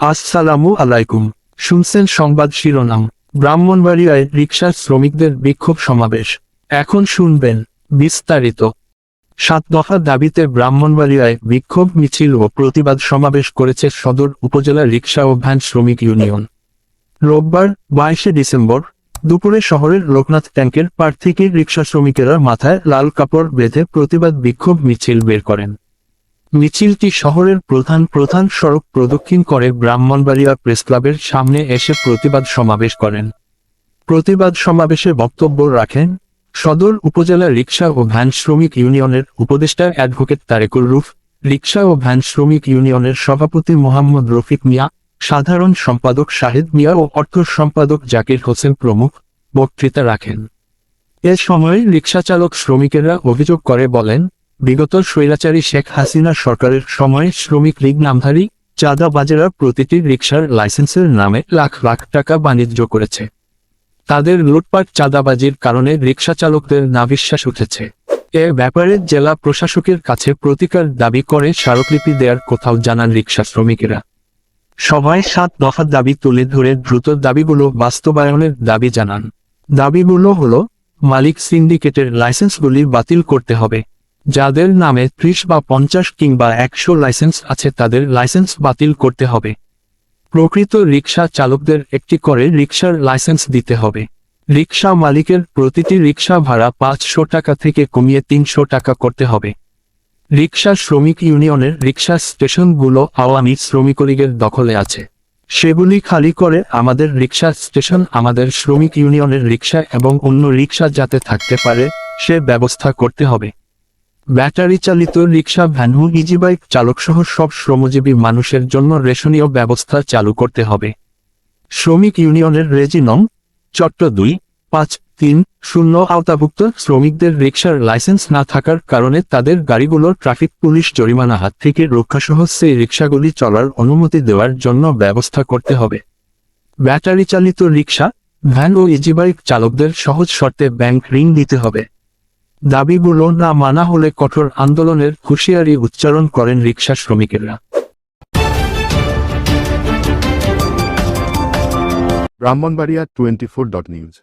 আসসালামু আলাইকুম। শুনছেন সংবাদ শিরোনাম। ব্রাহ্মণবাড়িয়ায় রিকশার শ্রমিকদের বিক্ষোভ সমাবেশ। এখন শুনবেন বিস্তারিত। সাত দফা দাবিতে ব্রাহ্মণবাড়িয়ায় বিক্ষোভ, মিছিল ও প্রতিবাদ সমাবেশ করেছে সদর উপজেলা রিকশা ও ভ্যান শ্রমিক ইউনিয়ন। রোববার বাইশে ডিসেম্বর দুপুরে শহরের লোকনাথ ট্যাঙ্কের পার থেকে রিকশা শ্রমিকেরা মাথায় লাল কাপড় বেঁধে প্রতিবাদ, বিক্ষোভ, মিছিল বের করেন। মিছিলটি শহরের প্রধান প্রধান সড়ক প্রদক্ষিণ করে ব্রাহ্মণবাড়িয়া প্রেসক্লাবের সামনে এসে প্রতিবাদ সমাবেশ করেন। প্রতিবাদ সমাবেশে বক্তব্য রাখেন সদর উপজেলা রিক্সা ও ভ্যান শ্রমিক ইউনিয়নের উপদেষ্টা অ্যাডভোকেট তারেকুল রুফ রিক্সা ও ভ্যান শ্রমিক ইউনিয়নের সভাপতি মোহাম্মদ রফিক মিয়া, সাধারণ সম্পাদক শাহিদ মিয়া ও অর্থ সম্পাদক জাকির হোসেন প্রমুখ বক্তৃতা রাখেন। এ সময় রিকশা চালক শ্রমিকেরা অভিযোগ করে বলেন বিগত স্বৈরাচারী শেখ হাসিনা সরকারের সময় শ্রমিক লীগ নামধারী চাঁদাবাজেরা প্রতিটি রিক্সার লাইসেন্সের নামে লাখ লাখ টাকা বাণিজ্য করেছে। তাদের লুটপাট, চাঁদাবাজির কারণে রিক্সা চালকদের নাবিশ্বাস উঠেছে। এ ব্যাপারে জেলা প্রশাসকের কাছে প্রতিকার দাবি করে স্মারকলিপি দেওয়ার কোথাও জানান রিক্সা শ্রমিকেরা। সবাই সাত দফা দাবি তুলে ধরে দ্রুত দাবিগুলো বাস্তবায়নের দাবি জানান। দাবিগুলো হলো, মালিক সিন্ডিকেটের লাইসেন্সগুলি বাতিল করতে হবে। যাদের নামে ত্রিশ বা পঞ্চাশ কিংবা একশো লাইসেন্স আছে তাদের লাইসেন্স বাতিল করতে হবে। প্রকৃত রিক্সা চালকদের একটি করে রিক্সার লাইসেন্স দিতে হবে। রিক্সা মালিকের প্রতিটি রিক্সা ভাড়া পাঁচশো টাকা থেকে কমিয়ে তিনশো টাকা করতে হবে। রিক্সা শ্রমিক ইউনিয়নের রিক্সা স্টেশনগুলো আওয়ামী শ্রমিক লীগের দখলে আছে। সেগুলি খালি করে আমাদের রিক্সা স্টেশন, আমাদের শ্রমিক ইউনিয়নের রিক্সা এবং অন্য রিক্সা যাতে থাকতে পারে, সে ব্যবস্থা করতে হবে। ব্যাটারি চালিত রিক্সা ভ্যান ও ইজিবাইক চালকসহ সব শ্রমজীবী মানুষের জন্য রেশনীয় ব্যবস্থা চালু করতে হবে। শ্রমিক ইউনিয়নের রেজি নং, চট্ট দুই, পাঁচ, তিন, শূন্য আওতাভুক্ত শ্রমিকদের রিক্সার লাইসেন্স না থাকার কারণে তাদের গাড়িগুলোর ট্রাফিক, পুলিশ জরিমানা হাত থেকে রক্ষাসহ সেই রিক্সাগুলি চলার অনুমতি দেওয়ার জন্য ব্যবস্থা করতে হবে। ব্যাটারি চালিত রিক্সা ভ্যান ও ইজিবাইক চালকদের সহজ শর্তে ব্যাংক ঋণ দিতে হবে। দাবিগুলো না মানা হলে কঠোর আন্দোলনের হুঁশিয়ারি উচ্চারণ করেন রিকশা শ্রমিকেরা। Brahmanbaria twenty four dot news.